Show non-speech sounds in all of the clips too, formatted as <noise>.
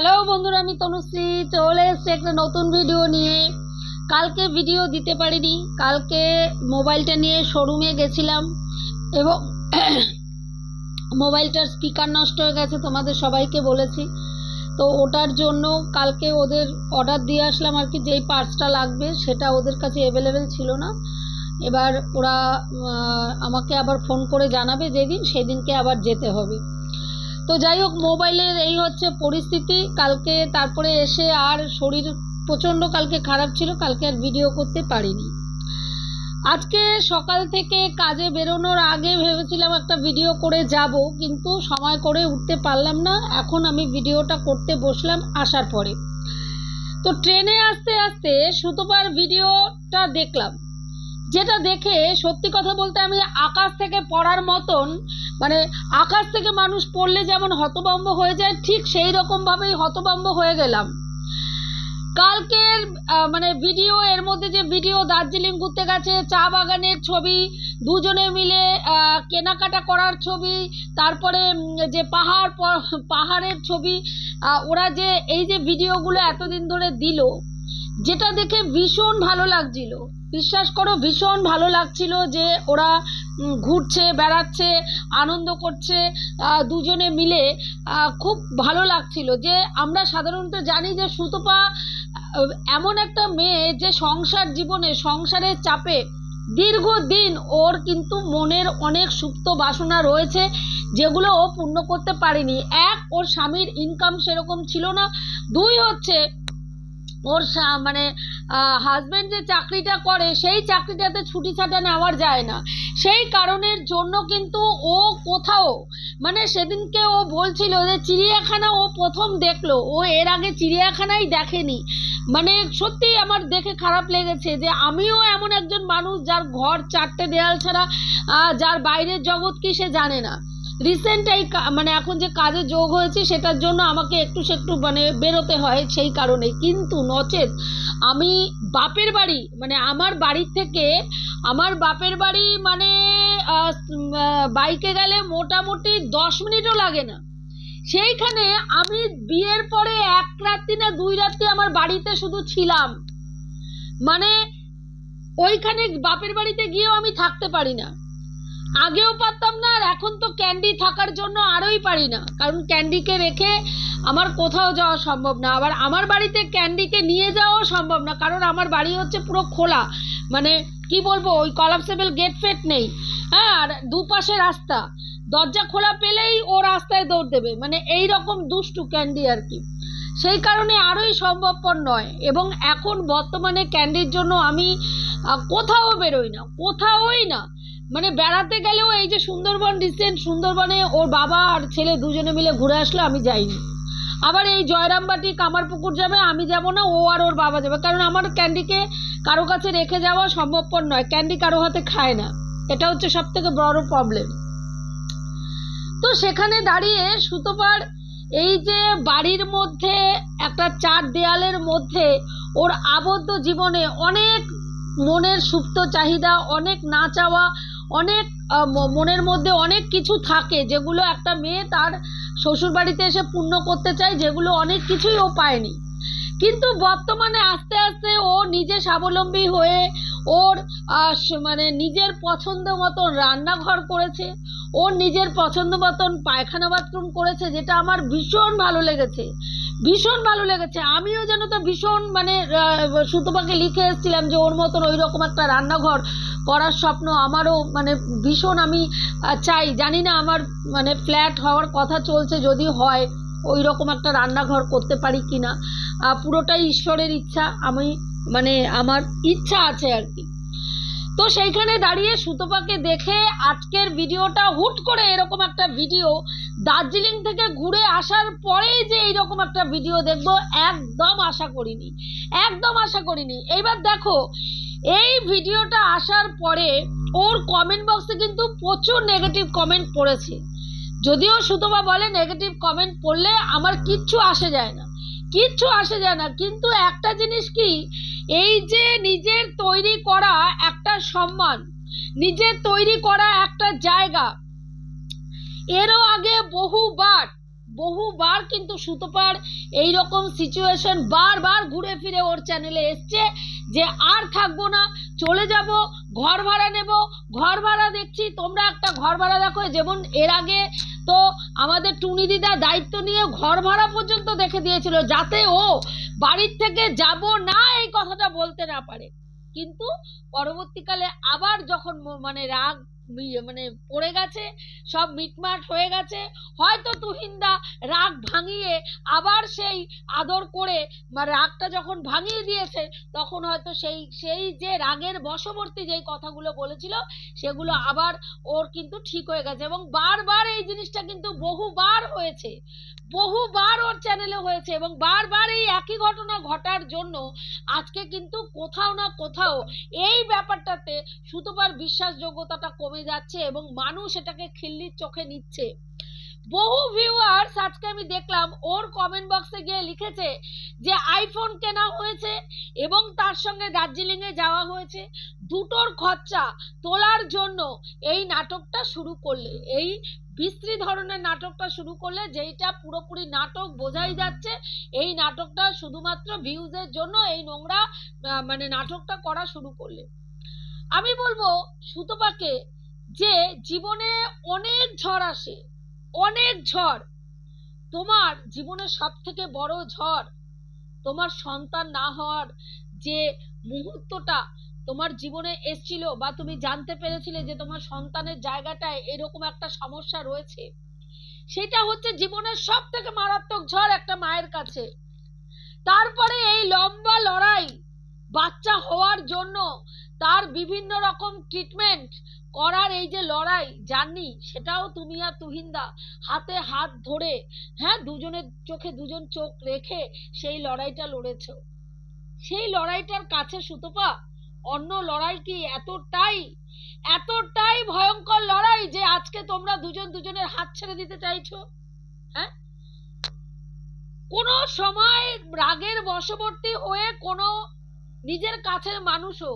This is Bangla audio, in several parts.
হ্যালো বন্ধুরা, আমি তনুশ্রী। চলে এসছি একটা নতুন ভিডিও নিয়ে। কালকে ভিডিও দিতে পারিনি। কালকে মোবাইলটা নিয়ে শোরুমে গেছিলাম এবং <clears throat> মোবাইলটার স্পিকার নষ্ট হয়ে গেছে, তোমাদের সবাইকে বলেছি। তো ওটার জন্য কালকে ওদের অর্ডার দিয়ে আসলাম আর কি, যেই পার্টসটা লাগবে, সেটা ওদের কাছে অ্যাভেলেবেল ছিল না। এবার ওরা আমাকে আবার ফোন করে জানাবে যেদিন, সেদিনকে আবার যেতে হবে। তো যাই হোক, মোবাইলের এই হচ্ছে পরিস্থিতি। কালকে তারপরে এসে আর শরীর প্রচণ্ড কালকে খারাপ ছিল, কালকে আর ভিডিও করতে পারিনি। আজকে সকাল থেকে কাজে বেরোনোর আগে ভেবেছিলাম একটা ভিডিও করে যাব, কিন্তু সময় করে উঠতে পারলাম না। এখন আমি ভিডিওটা করতে বসলাম আসার পরে। তো ট্রেনে আসতে আসতে সুতোপার ভিডিওটা দেখলাম। যেটা দেখে সত্যি কথা বলতে আমি আকাশ থেকে পড়ার মতন মানে আকাশ থেকে মানুষ পড়লে যেমন হতভম্ব হয়ে যায়, ঠিক সেই রকমভাবেই হতভম্ব হয়ে গেলাম। কালকের মানে ভিডিও এর মধ্যে যে ভিডিও দার্জিলিং ঘুরতে গেছে, চা বাগানের ছবি, দুজনে মিলে কেনাকাটা করার ছবি, তারপরে যে পাহাড় পাহাড়ের ছবি ওরা যে এই যে ভিডিওগুলো এতদিন ধরে দিল, যেটা দেখে ভীষণ ভালো লাগছিল। বিশ্বাস করো, ভীষণ ভালো লাগছিল যে ওরা ঘুরছে, বেড়াচ্ছে, আনন্দ করছে দুজনে মিলে খুব ভালো লাগছিল যে আমরা সাধারণত জানি যে সুতপা এমন একটা মেয়ে যে সংসার জীবনে, সংসারের চাপে দীর্ঘদিন ওর কিন্তু মনের অনেক সুপ্ত বাসনা রয়েছে যেগুলো ও পূর্ণ করতে পারেনি। এক, ওর স্বামীর ইনকাম সেরকম ছিল না। দুই, হচ্ছে ওর মানে হাজব্যান্ড যে চাকরিটা করে, সেই চাকরিটাতে ছুটি ছাটা নেওয়ার যায় না। সেই কারণের জন্য কিন্তু ও কোথাও মানে সেদিনকে ও বলছিল যে, চিড়িয়াখানা ও প্রথম দেখল। ও এর আগে চিড়িয়াখানাই দেখেনি। মানে সত্যি আমার দেখে খারাপ লেগেছে যে, আমিও এমন একজন মানুষ যার ঘর চারটে দেয়াল ছাড়া যার বাইরের জগৎ কি সে জানে না। রিসেন্ট এই মানে এখন যে কাজে যোগ হয়েছে সেটার জন্য আমাকে একটু সেটু মানে বেরোতে হয় সেই কারণে কিন্তু নচেত আমি বাপের বাড়ি মানে আমার বাড়ির থেকে, আমার বাপের বাড়ি মানে বাইকে গেলে মোটামুটি দশ মিনিটও লাগে না। সেইখানে আমি বিয়ের পরে এক রাত্রি না দুই রাত্রি আমার বাড়িতে শুধু ছিলাম। মানে ওইখানে বাপের বাড়িতে গিয়েও আমি থাকতে পারি না। আগেও পারতাম না, আর এখন তো ক্যান্ডি থাকার জন্য আরোই পারি না। কারণ ক্যান্ডিকে রেখে আমার কোথাও যাওয়া সম্ভব না। আবার আমার বাড়িতে ক্যান্ডিকে নিয়ে যাওয়াও সম্ভব না, কারণ আমার বাড়ি হচ্ছে পুরো খোলা। মানে কি বলব, ওই কলাপসেবল গেট ফেট নেই। হ্যাঁ আর দুপাশে রাস্তা। দরজা খোলা পেলেই ও রাস্তায় দৌড় দেবে। মানে এই রকম দুষ্টু ক্যান্ডি আর কি। সেই কারণে আরোই সম্ভবপর নয়। এবং এখন বর্তমানে ক্যান্ডির জন্য আমি কোথাও বেরোই না। কোথাওই না। মানে বেড়াতে গেলেও এই যে সুন্দরবন রিসেন্ট সুন্দরবনে ওর বাবা আর ছেলে দুজনে মিলে ঘুরে আসলো, আমি যাইনি। আবার এই জয়রামবাটি কামারপুকুর যাবে, আমি যাব না, ও আর ওর বাবা যাবে। কারণ আমার ক্যান্ডিকে কারও কাছে রেখে যাওয়া সম্ভবপর নয় ক্যান্ডি কারও হাতে খায় না। এটা হচ্ছে সব থেকে বড় প্রবলেম তো সেখানে দাঁড়িয়ে সুতোপার এই যে বাড়ির মধ্যে, একটা চার দেয়ালের মধ্যে ওর আবদ্ধ জীবনে অনেক মনের সুপ্ত চাহিদা, অনেক না চাওয়া অনেক মনের মধ্যে অনেক কিছু থাকে যেগুলো একটা মেয়ে তার শ্বশুর বাড়িতে এসে পূর্ণ করতে চায়, যেগুলো অনেক কিছুই ও পায়নি। কিন্তু বর্তমানে আস্তে আস্তে ও নিজে স্বাবলম্বী হয়ে ওর মানে নিজের পছন্দ মতন রান্নাঘর করেছে। ওর নিজের পছন্দ মতন পায়খানা বাথরুম করেছে, যেটা আমার ভীষণ ভালো লেগেছে। ভীষণ ভালো লেগেছে। আমিও যেন তো ভীষণ মানে সুতপাকে লিখে এসেছিলাম যে ওর মতন ওই রকম একটা রান্নাঘর করার স্বপ্ন আমারও মানে ভীষণ আমি চাই। জানি না আমার মানে ফ্ল্যাট হওয়ার কথা চলছে যদি হয়। ওই রকম একটা রান্নাঘর করতে পারি কি না পুরোটাই ঈশ্বরের ইচ্ছা, আমি মানে আমার ইচ্ছা আছে আর কি। তো সেইখানে দাঁড়িয়ে সুতপাকে দেখে আজকের ভিডিওটা হুট করে এরকম একটা ভিডিও, দার্জিলিং থেকে ঘুরে আসার পরেই যে এইরকম একটা ভিডিও দেখব, একদম আশা করিনি। একদম আশা করিনি। এইবার দেখো, এই ভিডিওটা আসার পরে ওর কমেন্ট বক্সে কিন্তু প্রচুর নেগেটিভ কমেন্ট পড়েছে। যদিও সুতমা বলে নেগেটিভ কমেন্ট পড়লে আমার কিচ্ছু আসে যায় না। কিচ্ছু আসে যায় না। কিন্তু একটা জিনিস কি, এই যে নিজের তৈরি করা একটা সম্মান, নিজের তৈরি করা একটা জায়গা, এরও আগে বহুবার বহুবার কিন্তু সুতোপার এই রকম সিচুয়েশন বারবার ঘুরে ফিরে ওর চ্যানেলে এসছে যে আর থাকব না, চলে যাব, ঘর ভাড়া নেব, ঘর ভাড়া দেখছি, তোমরা একটা ঘর ভাড়া দেখো, যেমন এর আগে তো আমাদের টুনি দিদা দায়িত্ব নিয়ে ঘর ভাড়া পর্যন্ত দেখে দিয়েছিল, যাতে ও বাড়ির থেকে যাব না এই কথাটা বলতে না পারে। কিন্তু পরবর্তীকালে আবার যখন মানে রাগ মানে পড়ে গেছে, সব মিটমাট হয়ে গেছে, হয়তো তুহিনদা রাগ ভাঙিয়ে আবার সেই আদর করে রাগটা যখন ভাঙিয়ে দিয়েছে, তখন হয়তো সেই সেই যে রাগের বশবর্তী যেই কথাগুলো বলেছিল, সেগুলো আবার ওর কিন্তু ঠিক হয়ে গেছে এবং বারবার এই জিনিসটা কিন্তু বহুবার হয়েছে। বহুবার ওর চ্যানেলে হয়েছে এবং বারবার এই একই ঘটনা ঘটার জন্য আজকে কিন্তু কোথাও না কোথাও এই ব্যাপারটাতে সুতোপার বিশ্বাসযোগ্যতাটা কমে যাচ্ছে এবং মানুষ এটাকে খিল্লির চোখে নিচ্ছে। বহু ভিউয়ার্স আজকে আমি দেখলাম ওর কমেন্ট বক্সে গিয়ে লিখেছে যে আইফোন কেনা হয়েছে এবং তার সঙ্গে দার্জিলিংয়ে যাওয়া হয়েছে। দুটোর খরচা তোলার জন্য এই নাটকটা শুরু করলে, এই বিশ্রী ধরনের নাটকটা শুরু করলে যেইটা পুরোপুরি নাটক বোঝাই যাচ্ছে, এই নাটকটা শুধুমাত্র ভিউজের জন্য এই নোংরা মানে নাটকটা করা শুরু করলে। আমি বলব সুতপাকে যে জীবনে অনেক ঝড় আসে, অনেক ঝড়, তোমার জীবনের সব থেকে বড় ঝড় তোমার সন্তান না হওয়ার যে মুহূর্তটা তোমার জীবনে এসছিল বা তুমি জানতে পেরেছিলে যে তোমার সন্তানের জায়গাটায় এরকম একটা সমস্যা রয়েছে, সেটা হচ্ছে জীবনের সব থেকে মারাত্মক ঝড় একটা মায়ের কাছে। তারপরে এই লম্বা লড়াই, বাচ্চা হওয়ার জন্য তার বিভিন্ন রকম ট্রিটমেন্ট করার এই যে লড়াই জার্নি সেটাও তুমি আর তুহিন্দা হাতে হাত ধরে হ্যাঁ দুজনের চোখে দুজন চোখ রেখে সেই লড়াইটা লড়েছো। সেই লড়াইটার কাছে সুতপা অন্য লড়াই কি এতটাই এতটাই ভয়ঙ্কর লড়াই যে আজকে তোমরা দুজন দুজনের হাত ছেড়ে দিতে চাইছো? হ্যাঁ? কোনো সময় রাগের বশবর্তী হয়ে কোনো নিজের কাছের মানুষও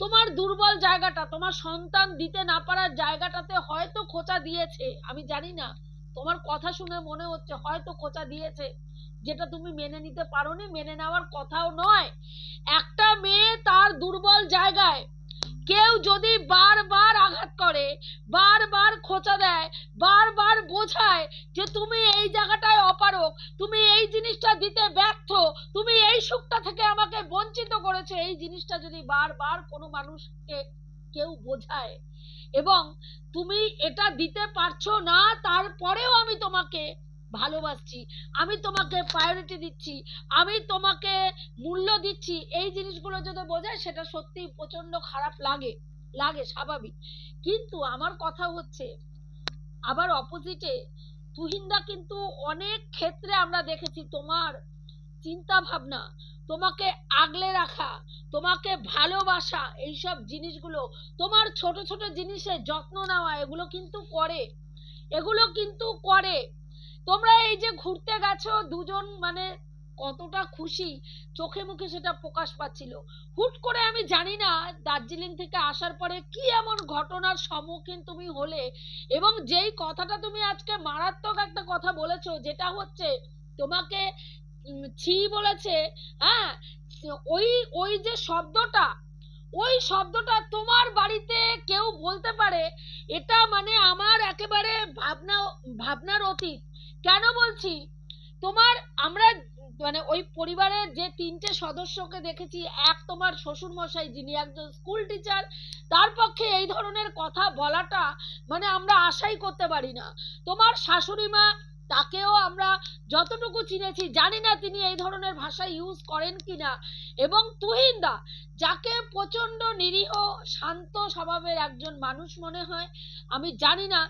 তোমার দুর্বল জায়গাটা, তোমার সন্তান দিতে না পারার জায়গাটাতে হয়তো খোঁচা দিয়েছে। আমি জানি না, তোমার কথা শুনে মনে হচ্ছে হয়তো খোঁচা দিয়েছে। যেটা তুমি মেনে নিতে পারোনি, মেনে নেওয়ার কথাও নয়। একটা মেয়ে তার দুর্বল জায়গায় কেউ যদি বারবার আঘাত করে, বারবার খোঁচা দেয়, বারবার বোঝায় যে তুমি এই জায়গাটায় অপারক তুমি এই জিনিসটা দিতে ব্যর্থ, তুমি এই সুখটা থেকে আমাকে বঞ্চিত করেছ, এই জিনিসটা যদি বারবার কোনো মানুষকে কেউ বোঝায় এবং তুমি এটা দিতে পারছ না, তারপরেও আমি তোমাকে ভালোবাসছি। আমি তোমাকে প্রায়োরিটি দিচ্ছি। আমি তোমাকে মূল্য দিচ্ছি। এই জিনিসগুলো যদি বোঝায়, সেটা সত্যি প্রচণ্ড খারাপ লাগে। লাগে, স্বাভাবিক। কিন্তু আমার কথা হচ্ছে, আবার অপোজিটে তুহিন্দা কিন্তু অনেক ক্ষেত্রে আমরা দেখেছি তোমার চিন্তা ভাবনা তোমাকে আগলে রাখা, তোমাকে ভালোবাসা, এইসব জিনিসগুলো, তোমার ছোট ছোট জিনিসের যত্ন নেওয়া, এগুলো কিন্তু করে। এগুলো কিন্তু করে। তোমরা এই যে ঘুরতে গেছো দুজন মানে কতটা খুশি, চোখে মুখে সেটা প্রকাশ পাচ্ছিল। হুট করে আমি জানি না দার্জিলিং থেকে আসার পরে কি এমন ঘটনার সম্মুখীন তুমি হলে এবং যেই কথাটা তুমি আজকে মারাত্মক একটা কথা বলেছ যেটা হচ্ছে তোমাকে ছি বলেছে হ্যাঁ? ওই ওই যে শব্দটা, ওই শব্দটা তোমার বাড়িতে কেউ বলতে পারে, এটা মানে আমার একেবারে ভাবনা, ভাবনার অতীত। কেন বলছি? তোমার আমরা মানে ওই পরিবারের যে তিনটে সদস্যকে দেখেছি, এক তোমার শ্বশুর মশাই যিনি একজন স্কুল টিচার তার পক্ষে এই ধরনের কথা বলাটা মানে আমরা আশাই করতে পারি না। তোমার শাশুড়ি মা, তাকেও আমরা যতটুকু চিনেছি, জানি না তিনি এই ধরনের ভাষা ইউজ করেন কি না এবং তুহিনদা, যাকে প্রচণ্ড নিরীহ, শান্ত স্বভাবের একজন মানুষ মনে হয়, আমি জানি না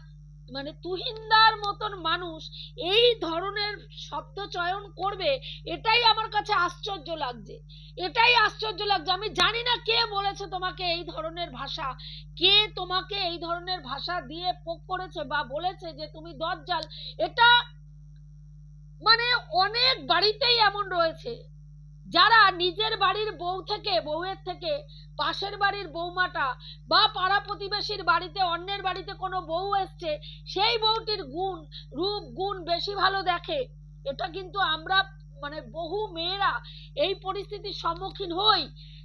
মানে তুহিনদার মতন মানুষ এই ধরনের শব্দ চয়ন করবে, এটাই আমার কাছে আশ্চর্য লাগছে। এটাই আশ্চর্য লাগছে। আমি জানি না কে বলেছে তোমাকে এই ধরনের ভাষা, কে তোমাকে এই ধরনের ভাষা দিয়ে পোক করেছে বা বলেছে যে তুমি দজ্জাল। এটা মানে অনেক বাড়িতেই এমন রয়েছে। যারা নিজের বাড়ির বউ থেকে, বউয়ের থেকে পাশের বাড়ির বৌমাটা বা পাড়া প্রতিবেশীর বাড়িতে, অন্যের বাড়িতে কোনো বউ এসছে, সেই বউটির গুণ, রূপ, গুণ বেশি ভালো দেখে। এটা কিন্তু আমরা মানে বহু মেয়েরা এই পরিস্থিতির সম্মুখীন হই।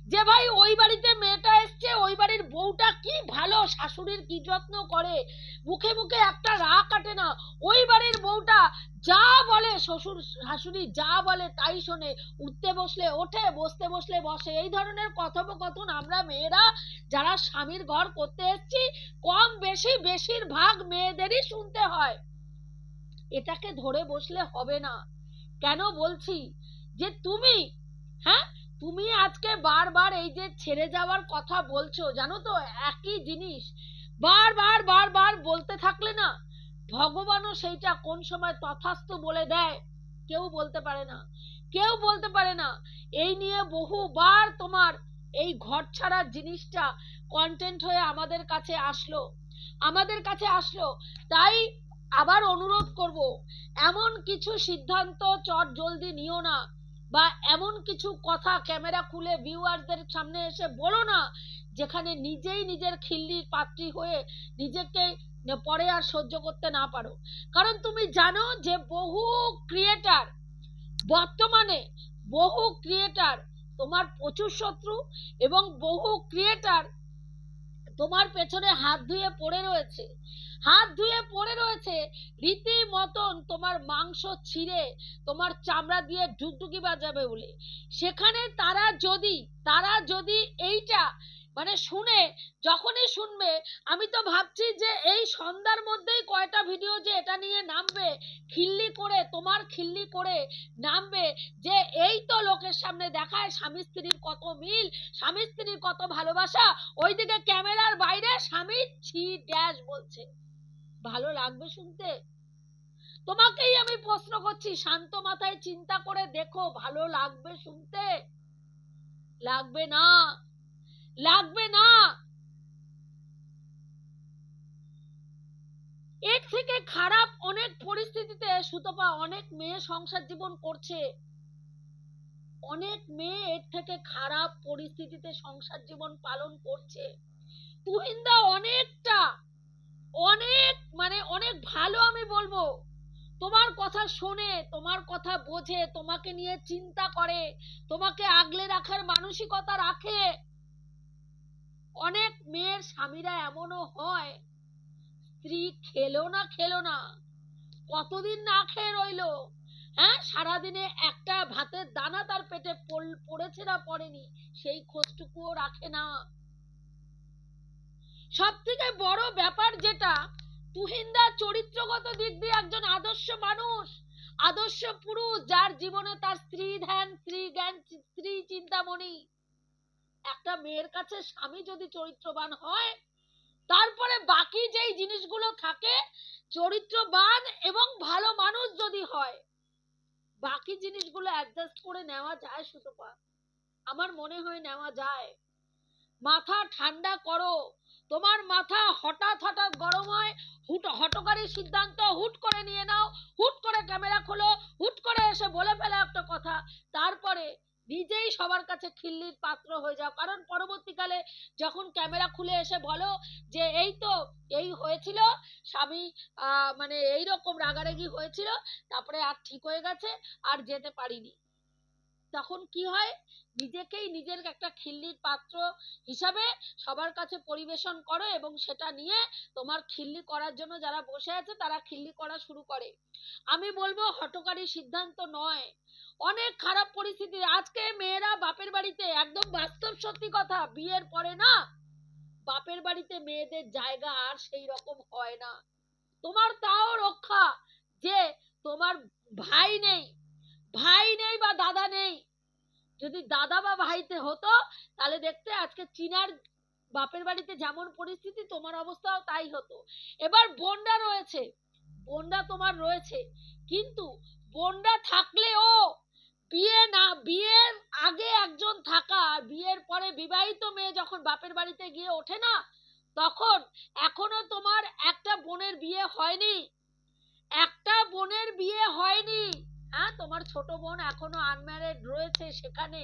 যে ভাই, ওই বাড়িতে মেয়েটা এসছে, ওই বাড়ির বউটা কি ভালো, শাশুড়ির কি যত্ন করে? মুখে মুখে একটা রা কাটে না। ওই বাড়ির বউটা যা বলে, শ্বশুর, শাশুড়ি যা বলে তাই শোনে। উঠতে বসলে ওঠে, বসতে বসলে বসে। এই ধরনের কথোপকথন আমরা মেয়েরা যারা স্বামীর ঘর করতে এসেছি, কম বেশি বেশিরভাগ মেয়েদেরই শুনতে হয়। এটাকে ধরে বসলে হবে না। কেন বলছি? যে তুমি হ্যাঁ? তুমি আজকে বারবার এই যে ছেড়ে যাওয়ার কথা বলছো, জানো তো? একই জিনিস। বারবার বারবার বলতে থাকলে না, ভগবানও সেইটা কোন সময় তথাস্তু বলে দেয়। কেউ বলতে পারে না। কেউ বলতে পারে না, এই নিয়ে বহুবার তোমার এই ঘর ছাড়ার জিনিসটা কন্টেন্ট হয়ে আমাদের কাছে আসলো। আমাদের কাছে আসলো। তাই আবার অনুরোধ করব, এমন কিছু সিদ্ধান্ত চট জলদি নিও না। বা এমন কিছু কথা ক্যামেরা খুলে ভিউয়ারদের সামনে এসে বলো না, যেখানে নিজেই নিজের খিল্লির পাত্রী হয়ে নিজেকে পরে আর সহ্য করতে না পারো। কারণ তুমি জানো যে বহু ক্রিয়েটার বর্তমানে বহু ক্রিয়েটার তোমার প্রচুর শত্রু এবং বহু ক্রিয়েটার তোমার পেছনে হাত ধুয়ে পড়ে রয়েছে। হাত ধুয়ে পড়ে রয়েছে। রীতিমতন তোমার মাংস ছিঁড়ে তোমার চামড়া দিয়ে ঢুকঢুকি বাজাবে বলে। সেখানে তারা যদি তারা যদি এইটা মানে শুনে, যখনই শুনবে, আমি তো ভাবছি যে এই সন্ধ্যার মধ্যেই কয়টা ভিডিও যে এটা নিয়ে নামবে, খিল্লি করে, তোমার খিল্লি করে নামবে যে এই তো লোকের সামনে দেখায় স্বামী স্ত্রীর কত মিল, স্বামী স্ত্রীর কত ভালোবাসা, ওইদিকে ক্যামেরার বাইরে স্বামী ছি ড্যাশ বলছে। ভালো লাগবে শুনতে? তোমাকেই আমি প্রশ্ন করছি, শান্ত মাথায় চিন্তা করে দেখো, ভালো লাগবে শুনতে? লাগবে না? লাগবে না? এর থেকে খারাপ অনেক পরিস্থিতিতে সুতপা অনেক মেয়ে সংসার জীবন করছে। অনেক মেয়ে এর থেকে খারাপ পরিস্থিতিতে সংসার জীবন পালন করছে। তুহিন্দা অনেকটা অনেক মানে অনেক ভালো আমি বলব। তোমার কথা শোনে, তোমার কথা বোঝে, তোমাকে নিয়ে চিন্তা করে, তোমাকে আগলে রাখার মানসিকতা রাখে। অনেক মেয়ের স্বামীরা এমনও হয়, স্ত্রী খেলো না খেলো না, কতদিন না খেয়ে রইল? হ্যাঁ সারাদিনে একটা ভাতের দানা তার পেটে পড়- পড়েছে না পড়েনি, সেই খোঁজটুকুও রাখে না। সব থেকে বড় ব্যাপার যেটা, তুহিন্দা চরিত্রগত দিক দিয়ে একজন আদর্শ মানুষ, আদর্শ পুরুষ যার জীবনে তার স্ত্রী ধ্যান, স্ত্রী জ্ঞান, স্ত্রী চিন্তামণি। একটা মেয়ের কাছে স্বামী যদি চরিত্রবান হয়, তারপরে বাকি যেই জিনিসগুলো থাকে, চরিত্রবান এবং ভালো মানুষ যদি হয়, বাকি জিনিসগুলো অ্যাডজাস্ট করে নেওয়া যায় সুতপা। আমার মনে হয় নেওয়া যায়। মাথা ঠান্ডা করো তোমার মাথা হঠাৎ হঠাৎ গরম হয়, হুট হটকারী সিদ্ধান্ত হুট করে নিয়ে নাও, হুট করে ক্যামেরা খোলো, হুট করে এসে বলে ফেলে একটা কথা। তারপরে নিজেই সবার কাছে খিল্লির পাত্র হয়ে যাও। কারণ পরবর্তীকালে যখন ক্যামেরা খুলে এসে বলো যে, এই তো, এই হয়েছিল, স্বামী মানে এই রকম রাগারাগি হয়েছিল, তারপরে আর ঠিক হয়ে গেছে, আর যেতে পারিনি। তখন কি হয়? নিজেকেই নিজের একটা খিল্লির পাত্র হিসাবে সবার কাছে পরিবেশন করো এবং সেটা নিয়ে তোমার খিল্লি করার জন্য যারা বসে আছে তারা খিল্লি করা শুরু করে। আমি বলব হটকারী সিদ্ধান্ত নয়। অনেক খারাপ পরিস্থিতি। আজকে মেয়েরা বাপের বাড়িতে একদম বাস্তব সত্যি কথা, বিয়ের পরে না বাপের বাড়িতে মেয়েদের জায়গা আর সেই রকম হয় না। তোমার তাও রক্ষা যে তোমার ভাই নেই। ভাই নেই বা দাদা নেই। যদি দাদা বা ভাইতে হতো, তাহলে দেখতে আজকে চীনার বাপের বাড়িতে যেমন পরিস্থিতি, তোমার অবস্থাও তাই হতো। এবার বোনরা রয়েছে। বোনরা তোমার রয়েছে। কিন্তু বোনরা থাকলেও বিয়ে না, বিয়ের আগে একজন থাকা আর বিয়ের পরে বিবাহিত মেয়ে যখন বাপের বাড়িতে গিয়ে ওঠে না, তখন এখনও তোমার একটা বোনের বিয়ে হয়নি। একটা বোনের বিয়ে হয়নি। হ্যাঁ তোমার ছোট বোন এখনও আনম্যারেড রয়েছে সেখানে।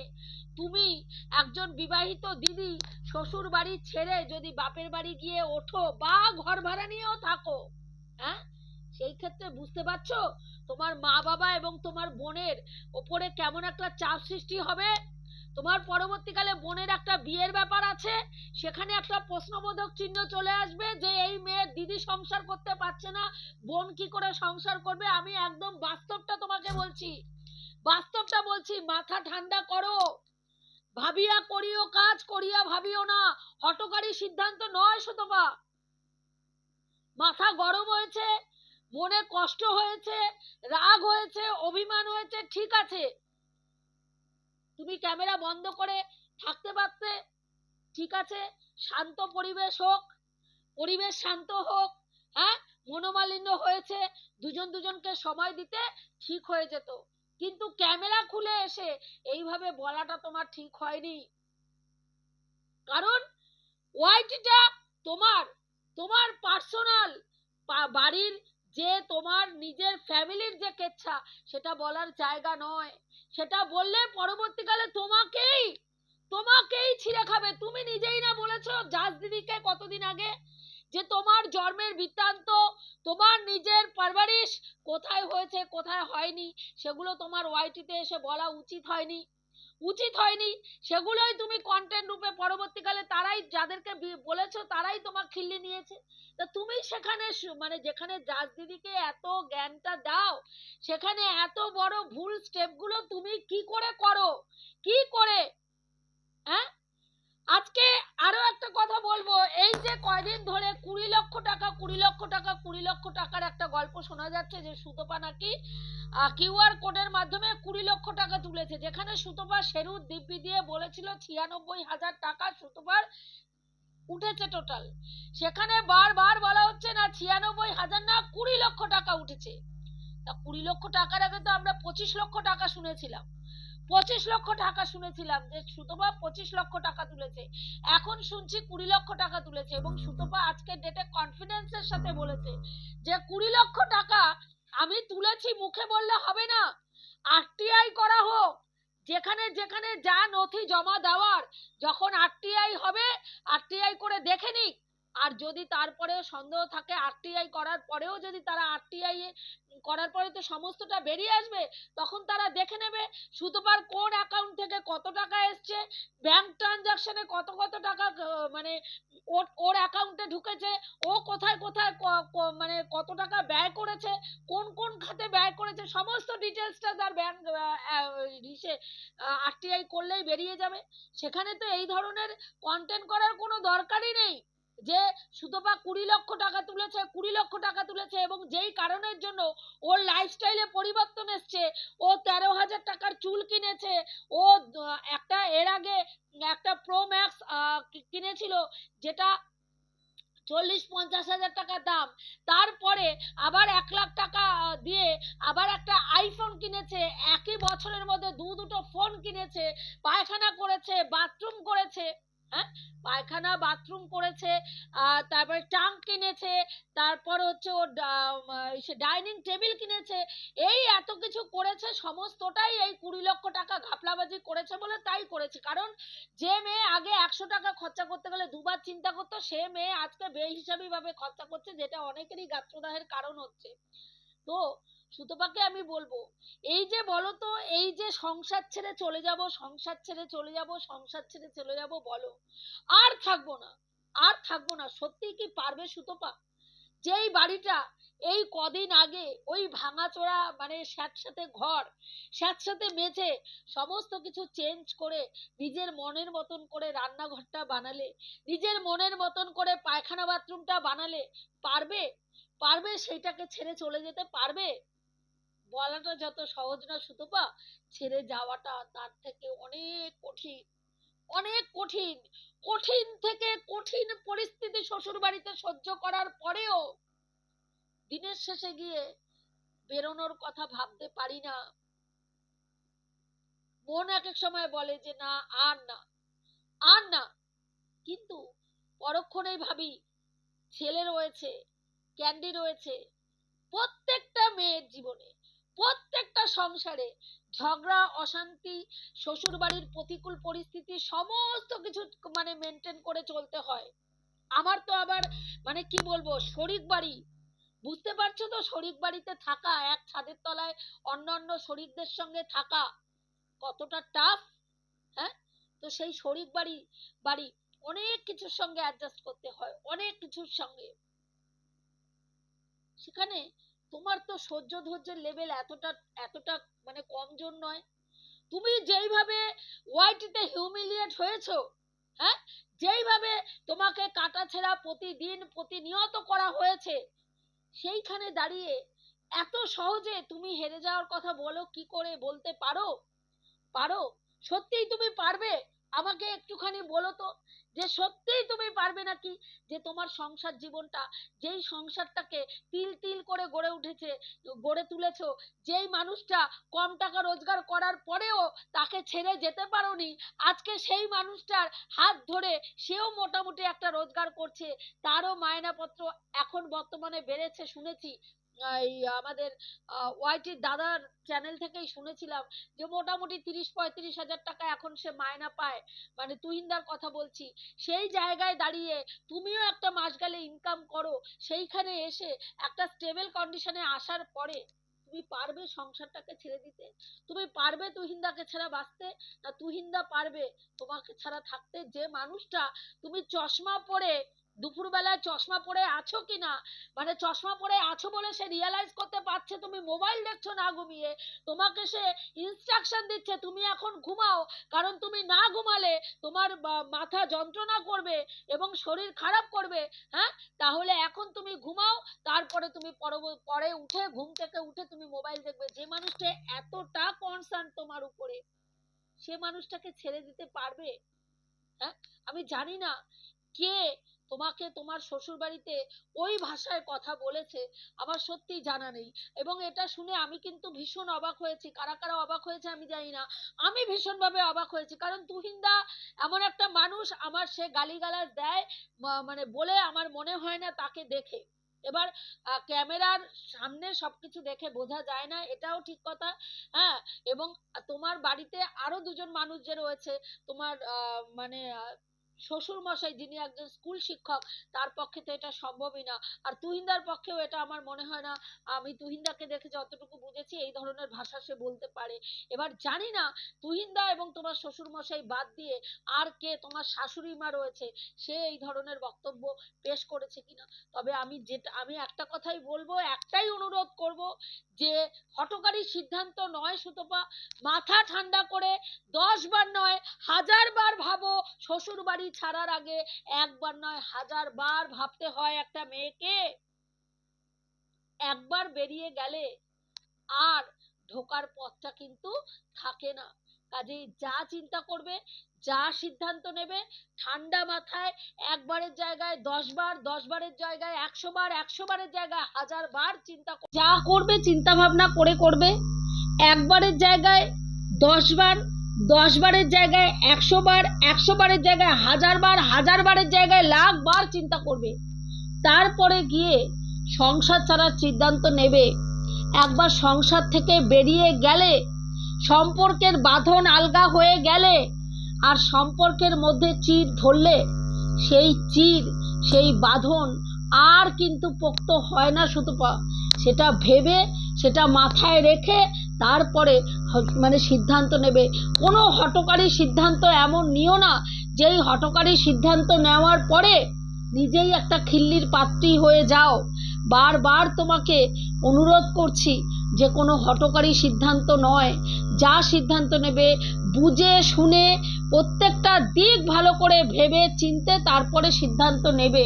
তুমি একজন বিবাহিত দিদি, শ্বশুর বাড়ি ছেড়ে যদি বাপের বাড়ি গিয়ে ওঠো বা ঘর ভাড়া নিয়েও থাকো হ্যাঁ? সেই ক্ষেত্রে বুঝতে পারছ? তোমার মা বাবা এবং তোমার বোনের ওপরে কেমন একটা চাপ সৃষ্টি হবে? তোমার পরবর্তীকালে বোনের একটা বিয়ের ব্যাপার আছে, সেখানে একটা প্রশ্নবোধক চিহ্ন চলে আসবে যে এই মেয়ের দিদি সংসার করতে পারছে না, বোন কি করে সংসার করবে? আমি একদম বাস্তবটা তোমাকে বলছি। বাস্তবটা বলছি, মাথা ঠান্ডা করো। ভাবিয়া করিও কাজ, করিয়া ভাবিও না। হটকারী সিদ্ধান্ত নয় শতবা মাথা গরম হয়েছে, মনে কষ্ট হয়েছে, রাগ হয়েছে, অভিমান হয়েছে, ঠিক আছে। তুমি ক্যামেরা বন্ধ করে থাকতে পারতে। ঠিক আছে? শান্ত পরিবেশ হোক, পরিবেশ শান্ত হোক হ্যাঁ? মনোমালিন্য হয়েছে, দুজন দুজনকে সময় দিতে ঠিক হয়ে যেত। কিন্তু ক্যামেরা খুলে এসে এইভাবে বলাটা তোমার ঠিক হয়নি। কারণ ওয়াইটিটা তোমার তোমার পার্সোনাল বাড়ির যে তোমার নিজের ফ্যামিলির যে কেচ্ছা, সেটা বলার জায়গা নয়। সেটা বললে পরবর্তীকালে তোমাকেই তোমাকেই ছিঁড়ে খাবে। তুমি নিজেই না বলেছ জাজ দিদিকে কতদিন আগে যে তোমার জন্মের বৃত্তান্ত, তোমার নিজের পারবারিশ কোথায় হয়েছে, কোথায় হয়নি, সেগুলো তোমার ওয়াইটিতে এসে বলা উচিত হয়নি। উচিত হয়নি। সেগুলোই তুমি কন্টেন্ট রূপে পরবর্তীকালে তারাই যাদেরকে বলেছ তারাই তোমার খিল্লি নিয়েছে। তা তুমি সেখানে মানে যেখানে জাজ দিদিকে এত জ্ঞানটা দাও, সেখানে এত বড় ভুল স্টেপগুলো তুমি কি করে করো? কি করে? হ্যাঁ? আজকে আরও একটা কথা বলব। এই যে কয়দিন ধরে কুড়ি লক্ষ টাকা, কুড়ি লক্ষ টাকা, কুড়ি লক্ষ টাকার একটা গল্প শোনা যাচ্ছে যে সুতপা নাকি কিউআর কোডের মাধ্যমে কুড়ি লক্ষ টাকা তুলেছে। যেখানে সুতপা শেরুর দিব্যি দিয়ে বলেছিল ছিয়ানব্বই হাজার টাকা সুতপার উঠেছে টোটাল সেখানে বারবার বলা হচ্ছে না ছিয়ানব্বই হাজার না কুড়ি লক্ষ টাকা উঠেছে। তা কুড়ি লক্ষ টাকার আগে তো আমরা পঁচিশ লক্ষ টাকা শুনেছিলাম। পঁচিশ লক্ষ টাকা শুনেছিলাম যে সুতপা পঁচিশ লক্ষ টাকা তুলেছে। এখন শুনছি কুড়ি লক্ষ টাকা তুলেছে এবং সুতপা আজকের ডেটে কনফিডেন্সের সাথে বলেছে যে কুড়ি লক্ষ টাকা আমি তুলেছি মুখে বললে হবে না। আরটিআই করা হোক যেখানে যেখানে যা নথি জমা দেওয়ার যখন আরটিআই হবে আরটিআই করে দেখে নিক। আর যদি তারপরেও সন্দেহ থাকে আরটিআই করার পরেও যদি তারা আরটিআই করার পরে তো সমস্তটা বেরিয়ে আসবে, তখন তারা দেখে নেবে সুতপার কোন অ্যাকাউন্ট থেকে কত টাকা এসছে ব্যাংক ট্রানজাকশনে কত কত টাকা মানে ওর ওর অ্যাকাউন্টে ঢুকেছে, ও কোথায় কোথায় মানে কত টাকা ব্যয় করেছে, কোন কোন খাতে ব্যয় করেছে, সমস্ত ডিটেলসটা তার ব্যাংক ইসে আরটিআই করলেই বেরিয়ে যাবে। সেখানে তো এই ধরনের কন্টেন্ট করার কোনো দরকারই নেই। যে সুতপা কুড়ি লক্ষ টাকা তুলেছে, কুড়ি লক্ষ টাকা তুলেছে এবং যেই কারণের জন্য ওর লাইফস্টাইলে পরিবর্তন এসছে, ও তেরো হাজার টাকার চুল কিনেছে, ও একটা এর আগে একটা প্রো ম্যাক্স কিনেছিল যেটা চল্লিশ পঞ্চাশ হাজার টাকা দাম। তারপরে আবার এক লাখ টাকা দিয়ে আবার একটা আইফোন কিনেছে, একই বছরের মধ্যে দু দুটো ফোন কিনেছে, পায়খানা করেছে বাথরুম করেছে। হ্যাঁ? পায়খানা বাথরুম করেছে তারপরে টাঙ্ক কিনেছে, তারপর হচ্ছে ও ডাইনিং টেবিল কিনেছে। এই এত কিছু করেছে, সমস্তটাই এই কুড়ি লক্ষ টাকা ঘাপলাবাজি করেছে বলে তাই করেছে। কারণ যে মেয়ে আগে একশো টাকা খরচা করতে গেলে দুবার চিন্তা করতো, সে মেয়ে আজকে বেহিসাবি ভাবে খরচা করছে, যেটা অনেকেরই গাত্রদাহের কারণ হচ্ছে। তো সুতপাকে আমি বলব, এই যে বলো তো এই যে সংসার ছেড়ে চলে যাব, সংসার ছেড়ে চলে যাব, সংসার ছেড়ে চলে যাব বলো, আর থাকব না, আর থাকব না, সত্যি কি পারবে সুতপা? যেই বাড়িটা এই কদিন আগে ওই ভাঙাচোরা মানে স্যাঁতস্যাঁতে ঘর, স্যাঁতস্যাঁতে মেঝে, সমস্ত কিছু চেঞ্জ করে নিজের মনের মতন করে রান্নাঘরটা বানালে, নিজের মনের মতন করে পায়খানা বাথরুমটা বানালে, পারবে? পারবে সেইটাকে ছেড়ে চলে যেতে? পারবে? বলাটা যত সহজ না সুতপা ছেড়ে যাওয়াটা তার থেকে অনেক কঠিন অনেক কঠিন কঠিন থেকে কঠিন পরিস্থিতি শ্বশুর বাড়িতে সহ্য করার পরেও দিনের শেষে গিয়ে বেরোনোর কথা ভাবতে পারি না। মন এক এক সময় বলে যে, না, আর না আর না। কিন্তু পরক্ষণেই ভাবি, ছেলে রয়েছে, ক্যান্ডি রয়েছে, প্রত্যেকটা মেয়ের জীবনে প্রত্যেকটা সংসারে ঝগড়া, অশান্তি শ্বশুর বাড়ির প্রতিকূল পরিস্থিতি, সমস্ত কিছু মানে মেনটেন করে চলতে হয়। আমার তো আবার মানে কি বলব, শরিক বাড়ি। বুঝতে পারছ তো শরিক বাড়িতে থাকা, এক ছাদের তলায় অন্যান্য শরিকদের সঙ্গে থাকা কতটা টাফ হ্যাঁ? তো সেই শরিক বাড়ি বাড়ি অনেক কিছুর সঙ্গে অ্যাডজাস্ট করতে হয়, অনেক কিছুর সঙ্গে। সেখানে তোমার তো সহ্য ধৈর্যের লেভেল এতটা এতটা মানে কমজোর নয়। তুমি যেইভাবে ওয়াইটিতে হিউমিলিয়েট হয়েছো হ্যাঁ? যেইভাবে তোমাকে কাটাছেড়া প্রতিদিন প্রতিনিয়ত করা হয়েছে, সেইখানে দাঁড়িয়ে এত সহজে তুমি হেরে যাওয়ার কথা বলো, কি করে বলতে পারো? পারো? সত্যিই তুমি পারবে? আমাকে একটুখানি বলো তো। যে সত্যিই তুমি পারবে নাকি যে তোমার সংসার জীবনটা, যেই সংসারটাকে তিল তিল করে গড়ে উঠেছে, গড়ে তুলেছো, যেই মানুষটা কম টাকা রোজগার করার পরেও তাকে ছেড়ে যেতে পারোনি, আজকে সেই মানুষটার হাত ধরে সেও মোটামুটি একটা রোজগার করছে, তারও মায়নাপত্র এখন বর্তমানে বেড়েছে শুনেছি। এই আমাদের ওয়াইটির দাদার চ্যানেল থেকেই শুনেছিলাম যে মোটামুটি তিরিশ পঁয়ত্রিশ হাজার টাকা এখন সে মায়না পায়। মানে তুহিনদার কথা বলছি। সেই জায়গায় দাঁড়িয়ে তুমিও একটা মাস গেলে ইনকাম করো। সেইখানে এসে একটা স্টেবল কন্ডিশনে আসার পরে তুমি পারবে সংসারটাকে ছেড়ে দিতে। তুমি পারবে তুহিনদাকে ছাড়া বাঁচতে। না তুহিনদা পারবে তোমাকে ছাড়া থাকতে। যে মানুষটা তুমি চশমা পরে দুপুরবেলায় চশমা পরে আছো কিনা? মানে চশমা পরে আছো বলে সে রিয়ালাইজ করতে পারছে তুমি মোবাইল দেখছ না ঘুমিয়ে। তোমাকে সে ইনস্ট্রাকশন দিচ্ছে, তুমি এখন ঘুমাও। কারণ তুমি না ঘুমালে তোমার মাথা যন্ত্রণা করবে এবং শরীর খারাপ করবে হ্যাঁ? তাহলে এখন তুমি ঘুমাও, তারপরে তুমি পরে উঠে, ঘুম থেকে উঠে তুমি মোবাইল দেখবে। যে মানুষটা এতটা কনসার্ন তোমার উপরে, সে মানুষটাকে ছেড়ে দিতে পারবে? হ্যাঁ? আমি জানি না কে তোমাকে তোমার শ্বশুর বাড়িতে ওই ভাষায় কথা বলেছে, আমার সত্যিই জানা নেই। এবং এটা শুনে আমি কিন্তু ভীষণ অবাক হয়েছি। কারা কারা অবাক হয়েছে আমি জানি না। আমি ভীষণভাবে অবাক হয়েছি। কারণ তুহিনদা এমন একটা মানুষ আমার সে গালিগালাজ দেয় মানে বলে আমার মনে হয় না তাকে দেখে। এবার ক্যামেরার সামনে সবকিছু দেখে বোঝা যায় না, এটাও ঠিক কথা। হ্যাঁ এবং তোমার বাড়িতে আরও দুজন মানুষ যে রয়েছে, তোমার মানে শ্বশুর মশাই যিনি একজন স্কুল শিক্ষক, তার পক্ষে তো এটা সম্ভবই না। আর তুহিনদার পক্ষেও এটা আমার মনে হয় না। আমি তুহিনদাকে দেখে যতটুকু বুঝেছি, এই ধরনের ভাষা সে বলতে পারে। এবার জানি না, তুহিনদা এবং তোমার শ্বশুর মশাই বাদ দিয়ে আর কে তোমার শাশুড়ি মা রয়েছে, সে এই ধরনের বক্তব্য পেশ করেছে কিনা? তবে আমি যেটা, আমি একটা কথাই বলব, একটাই অনুরোধ করব যে হটকারী সিদ্ধান্ত নয় সুতপা, মাথা ঠান্ডা করে দশ বার নয়, হাজার বার ভাবো শ্বশুর বাড়ি ছাড়ার আগে একবার নয়, হাজার বার ভাবতে হয় একটা মেয়েকে। একবার বেরিয়ে গেলে আর ঢোকার পথটা কিন্তু থাকে না। কাজেই যা চিন্তা করবে, যা সিদ্ধান্ত নেবে, ঠান্ডা মাথায় একবারের জায়গায় দশ বার, দশ বারের জায়গায় একশো বার, একশো বারের জায়গায় হাজার বার চিন্তা যা করবে চিন্তা ভাবনা করে করবে। একবারের জায়গায় দশ বার দশ বারের জায়গায় একশো বার, একশো বারের জায়গায় হাজার বার, হাজার বারের জায়গায় লাখ বার চিন্তা করবে। তারপরে গিয়ে সংসার ছাড়ার সিদ্ধান্ত নেবে। একবার সংসার থেকে বেরিয়ে গেলে সম্পর্কের বাঁধন আলগা হয়ে গেলে আর সম্পর্কের মধ্যে চির ধরলে সেই চির, সেই বাঁধন আর কিন্তু পোক্ত হয় না সুতপা সেটা ভেবে, সেটা মাথায় রেখে তারপরে মানে সিদ্ধান্ত নেবে। কোনো হটকারী সিদ্ধান্ত এমন নিও না, যেই হটকারী সিদ্ধান্ত নেওয়ার পরে নিজেই একটা খিল্লির পাত্রী হয়ে যাও। বারবার তোমাকে অনুরোধ করছি যে কোনো হটকারী সিদ্ধান্ত নয়। যা সিদ্ধান্ত নেবে, বুঝে, শুনে, প্রত্যেকটা দিক ভালো করে ভেবে, চিনতে, তারপরে সিদ্ধান্ত নেবে।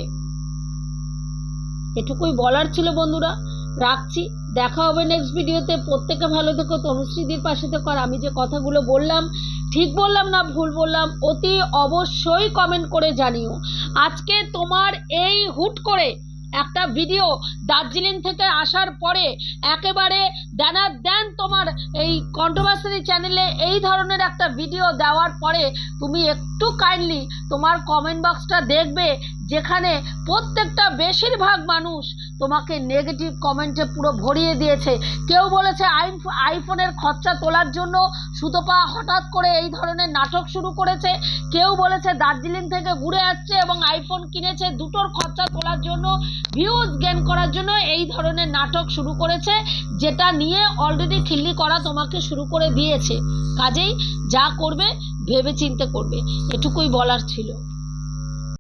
এটুকুই বলার ছিল বন্ধুরা। রাখছি। দেখা হবে নেক্সট ভিডিওতে। প্রত্যেকে ভালো থেকো, তনুশ্রীদির পাশে থেকো। আর আমি যে কথাগুলো বললাম, ঠিক বললাম না ভুল বললাম, অতি অবশ্যই কমেন্ট করে জানিও। আজকে তোমার এই হুট করে একটা ভিডিও দার্জিলিং থেকে আসার পরে একেবারে দেনার দেন তোমার এই কন্ট্রোভার্সারি চ্যানেলে এই ধরনের একটা ভিডিও দেওয়ার পরে তুমি একটু কাইন্ডলি তোমার কমেন্ট বক্সটা দেখবে যেখানে প্রত্যেকটা বেশিরভাগ মানুষ তোমাকে নেগেটিভ কমেন্টে পুরো ভরিয়ে দিয়েছে। কেউ বলেছে আইন আইফোনের খরচা তোলার জন্য সুতপা হঠাৎ করে এই ধরনের নাটক শুরু করেছে। কেউ বলেছে দার্জিলিং থেকে ঘুরে আসছে এবং আইফোন কিনেছে দুটোর খরচা তোলার জন্য ভিউজ গেন করার জন্য এই ধরনের নাটক শুরু করেছে, যেটা নিয়ে অলরেডি খিল্লি করা তোমাকে শুরু করে দিয়েছে। কাজেই যা করবে ভেবে চিন্তে করবে। এটুকুই বলার ছিল।